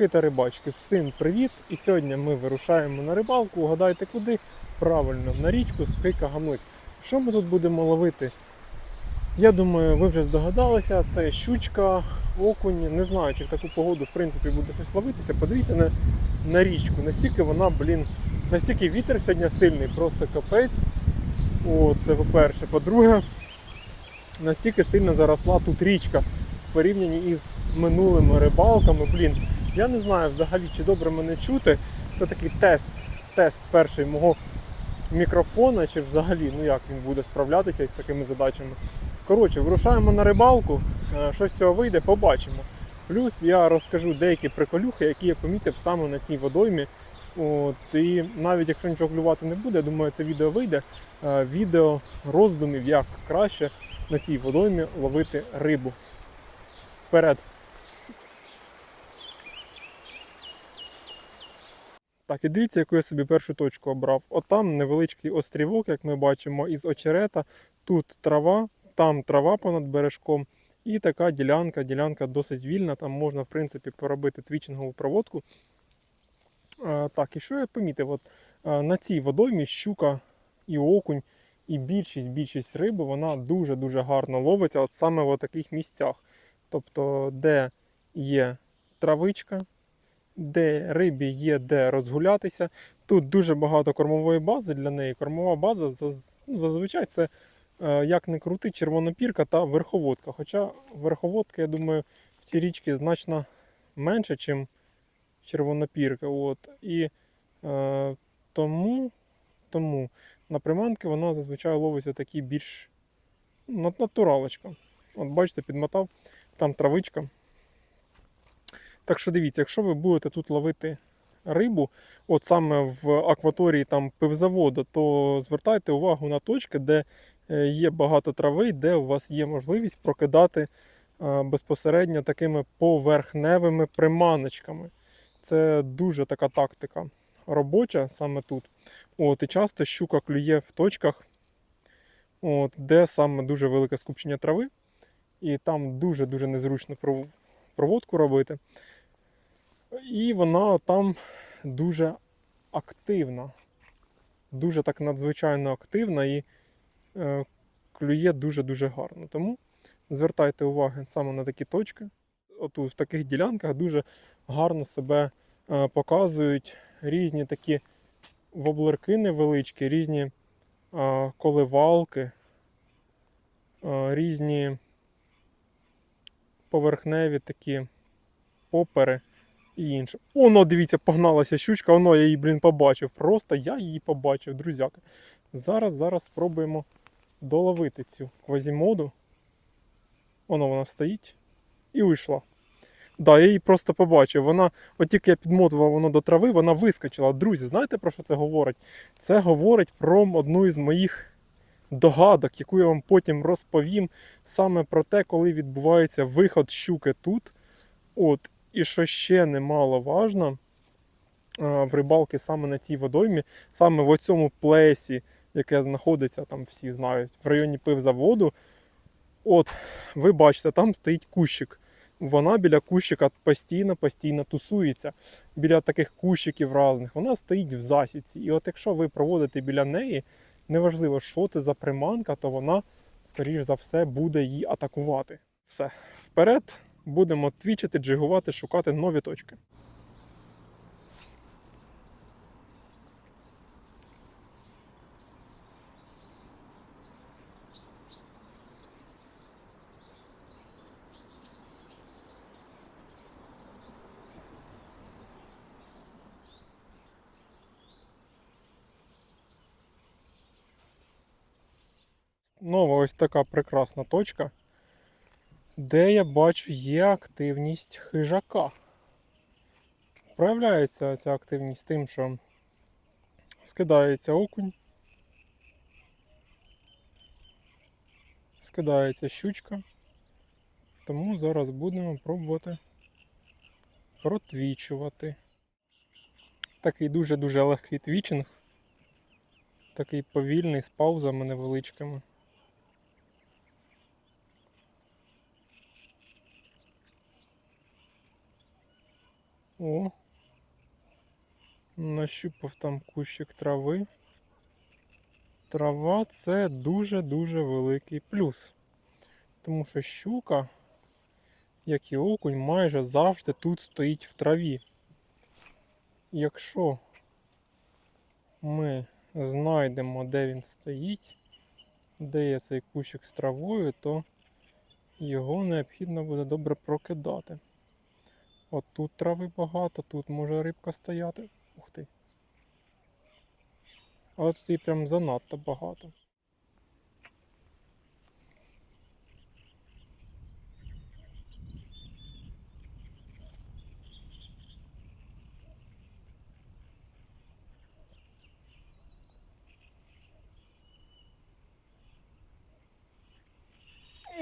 Рибаки та рибачки, всім привіт! І сьогодні ми вирушаємо на рибалку. Угадайте куди? Правильно, на річку Спика Гамлик. Що ми тут будемо ловити? Я думаю, ви вже здогадалися, це щучка, окунь. Не знаю, чи в таку погоду в принципі буде щось ловитися. Подивіться на, на річку. Настільки вона, блін, настільки вітер сьогодні сильний, просто капець. О, це по-перше. По-друге, настільки сильно заросла тут річка в порівнянні із минулими рибалками. Блін, я не знаю взагалі, чи добре мене чути. Це такий тест, тест перший мого мікрофона, чи взагалі, ну як він буде справлятися із такими задачами. Коротше, вирушаємо на рибалку, е, що з цього вийде, побачимо. Плюс я розкажу деякі приколюхи, які я помітив саме на цій водоймі. От, і навіть якщо нічого клювати не буде, я думаю, це відео вийде. Е, Відео роздумів, як краще на цій водоймі ловити рибу. Вперед! Так, і дивіться, яку я собі першу точку обрав. Отам невеличкий острівок, як ми бачимо, із очерета. Тут трава, там трава понад бережком. І така ділянка, ділянка досить вільна, там можна, в принципі, поробити твічингову проводку. Так, і що я помітив? От, на цій водоймі щука і окунь, і більшість, більшість риби, вона дуже-дуже гарно ловиться от саме в таких місцях. Тобто, де є травичка, де рибі є де розгулятися. Тут дуже багато кормової бази для неї. Кормова база ну, зазвичай це е, як не крути, червонопірка та верховодка. Хоча верховодка, я думаю, в цій річці значно менше, ніж червонопірка. От. І е, тому, тому на приманки вона зазвичай ловиться такі більш ну, натуралочка. От бачите, підмотав, там травичка. Так що дивіться, якщо ви будете тут ловити рибу, от саме в акваторії там пивзаводу, то звертайте увагу на точки, де е, є багато трави, де у вас є можливість прокидати е, безпосередньо такими поверхневими приманочками. Це дуже така тактика робоча саме тут. От, і часто щука клює в точках, от, де саме дуже велике скупчення трави, і там дуже-дуже незручно проводку робити. І вона там дуже активна. Дуже так надзвичайно активна і е, клює дуже-дуже гарно. Тому звертайте увагу саме на такі точки. Отут в таких ділянках дуже гарно себе е, показують різні такі воблерки невеличкі, різні е, коливалки, е, різні поверхневі такі попери і інше. Оно, дивіться, погналася щучка, воно я її, блін, побачив. Просто я її побачив, друзяки. Зараз, зараз спробуємо доловити цю квазімоду. Воно вона стоїть і вийшла. Да, я її просто побачив. Вона, от тільки я підмотував воно до трави, вона вискочила. Друзі, знаєте про що це говорить? Це говорить про одну із моїх догадок, яку я вам потім розповім саме про те, коли відбувається виход щуки тут. От, і що ще немаловажно а, в рибалки саме на цій водоймі, саме в цьому плесі, яке знаходиться, там всі знають, в районі пивзаводу. От, ви бачите, там стоїть кущик. Вона біля кущика постійно-постійно тусується. Біля таких кущиків різних. Вона стоїть в засідці. І от якщо ви проводите біля неї, неважливо, що це за приманка, то вона, скоріш за все, буде її атакувати. Все, вперед будемо твічити, джигувати, шукати нові точки. Нова ось така прекрасна точка, де я бачу є активність хижака. Проявляється ця активність тим, що скидається окунь, скидається щучка. Тому зараз будемо пробувати протвічувати. Такий дуже-дуже легкий твічинг. Такий повільний з паузами невеличкими. О. Нащупав там кущик трави. Трава це дуже-дуже великий плюс. Тому що щука, як і окунь, майже завжди тут стоїть в траві. Якщо ми знайдемо, де він стоїть, де є цей кущик з травою, то його необхідно буде добре прокидати. От тут трави багато, тут може рибка стояти. Ух ти. А от тут її прям занадто багато.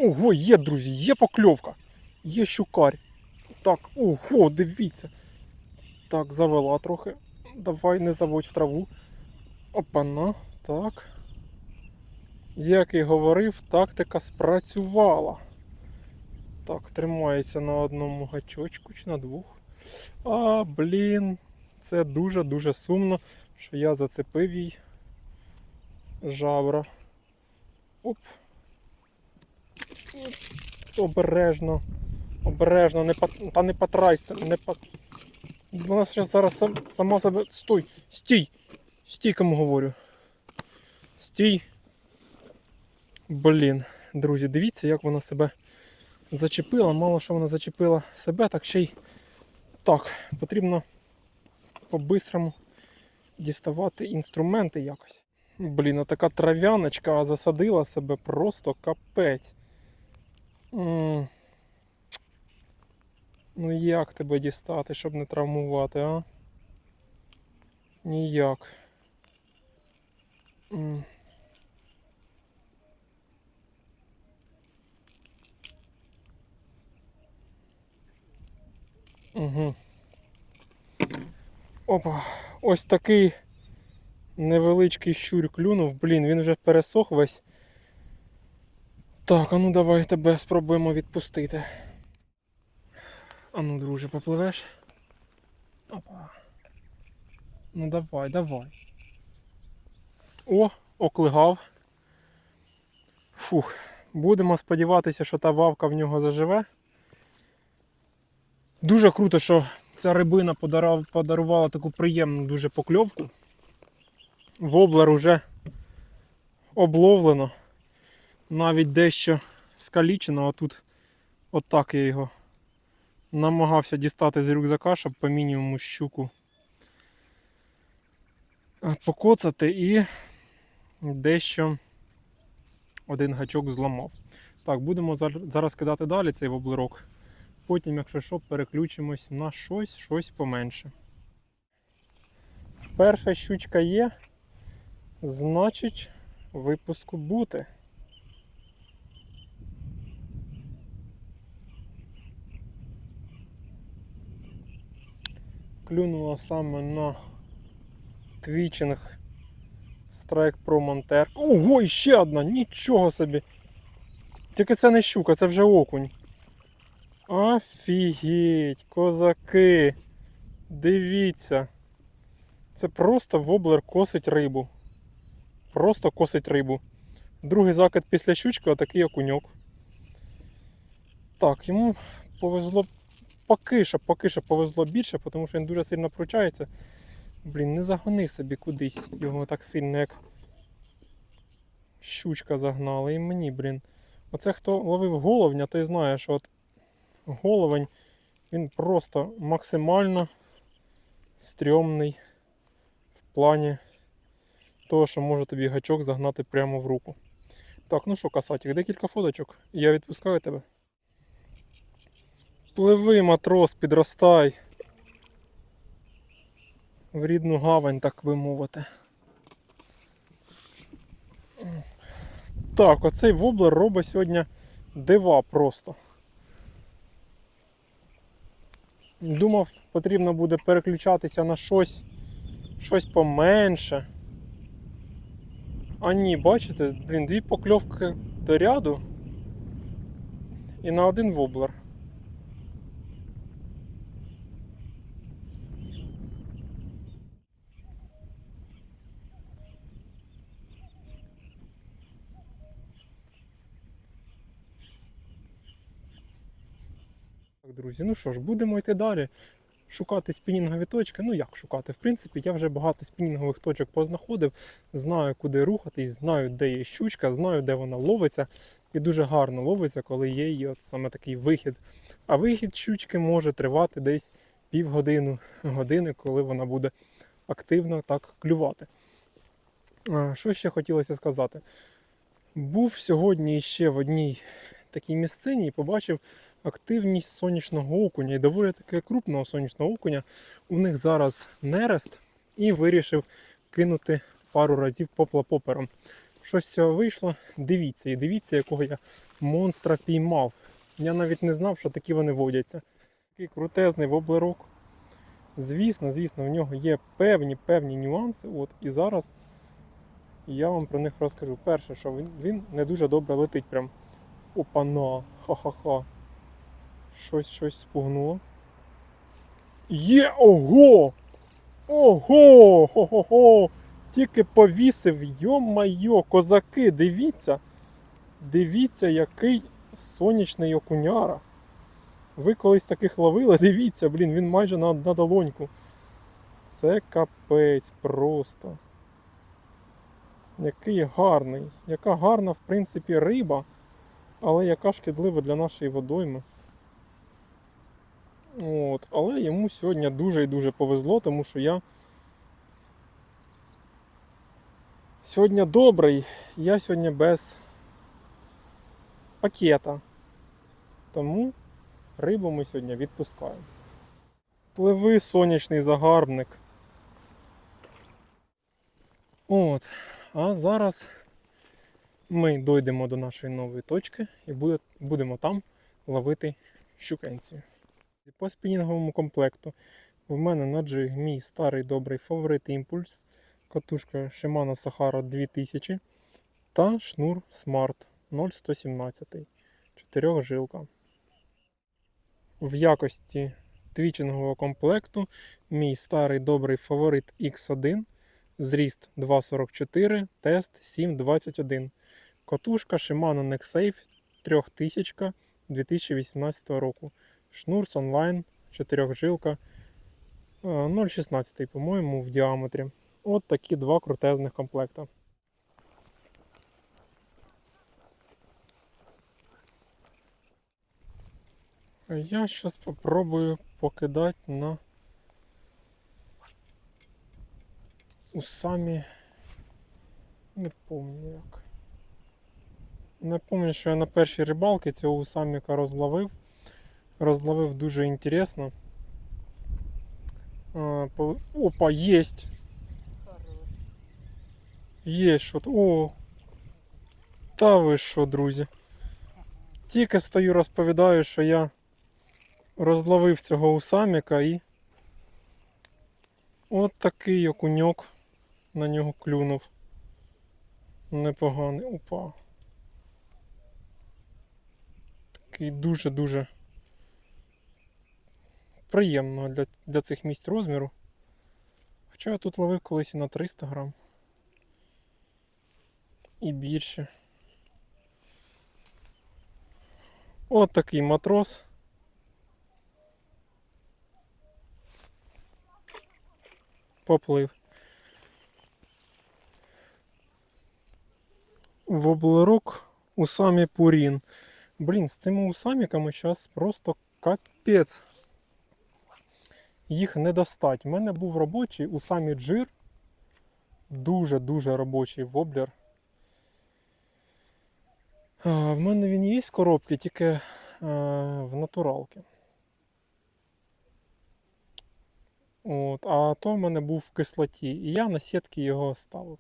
Ого, є, друзі, є покльовка. Є щукарь. Так, ого, дивіться. Так, завела трохи. Давай не заводь в траву. Опана, так. Як і говорив, тактика спрацювала. Так, тримається на одному гачочку чи на двох. А, блін, це дуже-дуже сумно, що я зацепив їй жабра. Оп. Обережно. Обережно, не пот... та не потрайся, не пот... Вона зараз сам... сама себе. Стой! Стій! Стій, кому говорю. Стій. Блін, друзі, дивіться, як вона себе зачепила. Мало що вона зачепила себе, так ще й так, потрібно по-бистрому діставати інструменти якось. Блін, така трав'яночка засадила себе просто капець. Ну як тебе дістати, щоб не травмувати, а? Ніяк. Угу. Опа, ось такий невеличкий щур клюнув. Блін, він вже пересох весь. Так, а ну давай тебе спробуємо відпустити. А ну, друже, попливеш? Опа. Ну давай, давай. О, оклигав. Фух. Будемо сподіватися, що та вавка в нього заживе. Дуже круто, що ця рибина подарувала таку приємну дуже покльовку. Воблер уже обловлено. Навіть дещо скалічено, а тут отак я його намагався дістати з рюкзака, щоб по мінімуму щуку е, покоцати і дещо один гачок зламав. Так, будемо зараз кидати далі цей воблерок. Потім, якщо що, переключимось на щось, щось поменше. Перша щучка є, значить, випуску бути. Клюнула саме на твічинг Strike Pro Monter. Ого, і ще одна! Нічого собі! Тільки це не щука, це вже окунь. Офігеть, козаки! Дивіться! Це просто воблер косить рибу. Просто косить рибу. Другий закид після щучки, отакий окуньок. Так, йому повезло поки що, поки що повезло більше, тому що він дуже сильно пручається. Блін, не загони собі кудись його так сильно, як щучка загнала. І мені, блін. Оце хто ловив головня, той знає, що от головень він просто максимально стрьомний в плані того, що може тобі гачок загнати прямо в руку. Так, ну що, касатик, декілька фоточок, я відпускаю тебе. Пливи, матрос, підростай. В рідну гавань, так би мовити. Так, оцей воблер робить сьогодні дива просто. Думав, потрібно буде переключатися на щось, щось поменше. А ні, бачите, блін, дві покльовки до ряду і на один воблер. Так, друзі, ну що ж, будемо йти далі. Шукати спінінгові точки. Ну як шукати? В принципі, я вже багато спінінгових точок познаходив, знаю, куди рухатись, знаю, де є щучка, знаю, де вона ловиться. І дуже гарно ловиться, коли є її от саме такий вихід. А вихід щучки може тривати десь півгодини, години, коли вона буде активно так клювати. Що ще хотілося сказати? Був сьогодні ще в одній такій місцині і побачив активність сонячного окуня і доволі таки крупного сонячного окуня. У них зараз нерест і вирішив кинути пару разів поплапопером. Щось вийшло. Дивіться, і дивіться, якого я монстра піймав. Я навіть не знав, що такі вони водяться. Такий крутезний воблерок. Звісно, звісно, в нього є певні певні нюанси. От, і зараз я вам про них розкажу. Перше, що він, він не дуже добре летить. Прям опана, ха-ха-ха. Щось щось спугнуло. Є! Ого! Ого! Хо-хо-хо! Тільки повісив, йо-майо, козаки, дивіться! Дивіться, який сонячний окуняра. Ви колись таких ловили, дивіться, блін, він майже на, на долоньку. Це капець просто. Який гарний. Яка гарна, в принципі, риба, але яка шкідлива для нашої водойми. От, але йому сьогодні дуже і дуже повезло, тому що я сьогодні добрий, я сьогодні без пакета. Тому рибу ми сьогодні відпускаємо. Пливи сонячний загарбник. От. А зараз ми дійдемо до нашої нової точки і будемо там ловити щукенцію. По спінінговому комплекту в мене на джиг мій старий добрий фаворит імпульс, катушка Shimano Sahara 2000 та шнур Smart 0117 4 жилка. В якості твічингового комплекту мій старий добрий фаворит X1, зріст 2,44, тест 7,21. Катушка Shimano NexSafe 3000 2018 року. Шнурс онлайн, 4 жилка 0,16, по-моєму, в діаметрі. От такі два крутезних комплекта. Я зараз попробую покидати на усамі. Не пам'ятаю як. Не пам'ятаю, що я на першій рибалці цього усаміка розловив. Розловив дуже інтересно. Опа, єсть! Є що. О! Та ви що, друзі? Тільки стою розповідаю, що я розловив цього усаміка і от такий окуньок на нього клюнув. Непоганий. Опа. Такий дуже-дуже приємного для, для цих місць розміру. Хоча я тут ловив колись і на 300 грам. І більше. От такий матрос. Поплив. Воблерок усамі Пурін. Блін, з цими усаміками зараз просто капець. Їх не достать. У мене був робочий усамі джир. Дуже-дуже робочий воблер. В мене він є в коробці, тільки е, в натуралки. От, а то в мене був в кислоті. І я на сітки його ставив.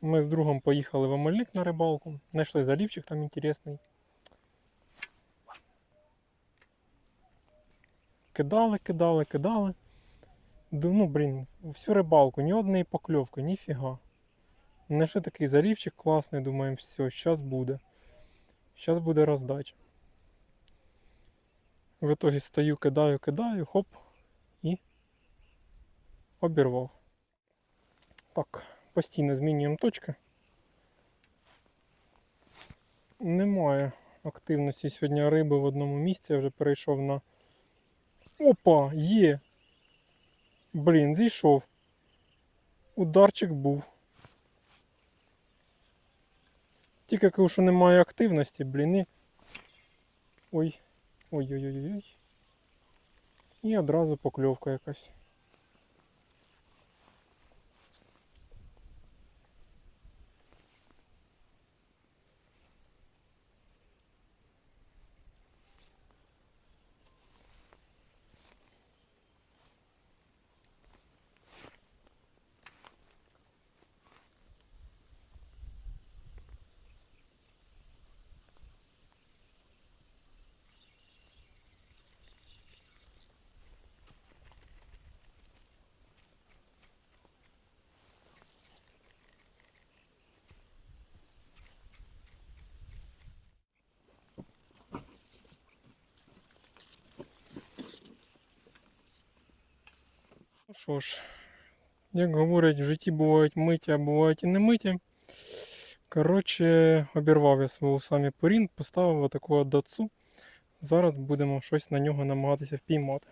Ми з другом поїхали в Омельник на рибалку. Знайшли залівчик там інтересний. Кидали, кидали, кидали. Ну, блін, всю рибалку, ні одної покльовки, ніфіга. Знайшли такий залівчик класний, думаємо, все, зараз буде. Зараз буде роздача. В итоге стою, кидаю, кидаю, хоп, і обірвав. Так, постійно змінюємо точки. Немає активності сьогодні риби в одному місці. Я вже перейшов на. Опа! Є! Блін, зійшов. Ударчик був. Тільки кажу, що немає активності, блін. І... Ой. Ой-ой-ой-ой. І одразу покльовка якась. Що ж, як говорять, в житті бувають миті, а бувають і не миті. Коротше, обірвав я свого самі порін, поставив отакого дацу. Зараз будемо щось на нього намагатися впіймати.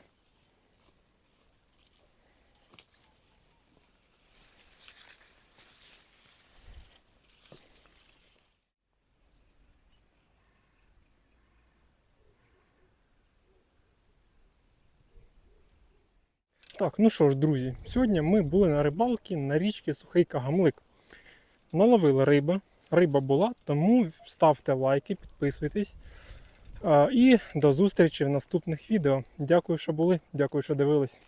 Так, ну що ж, друзі, сьогодні ми були на рибалці на річці Сухий Кагамлик. Наловили риби. Риба була, тому ставте лайки, підписуйтесь. І до зустрічі в наступних відео. Дякую, що були, дякую, що дивились.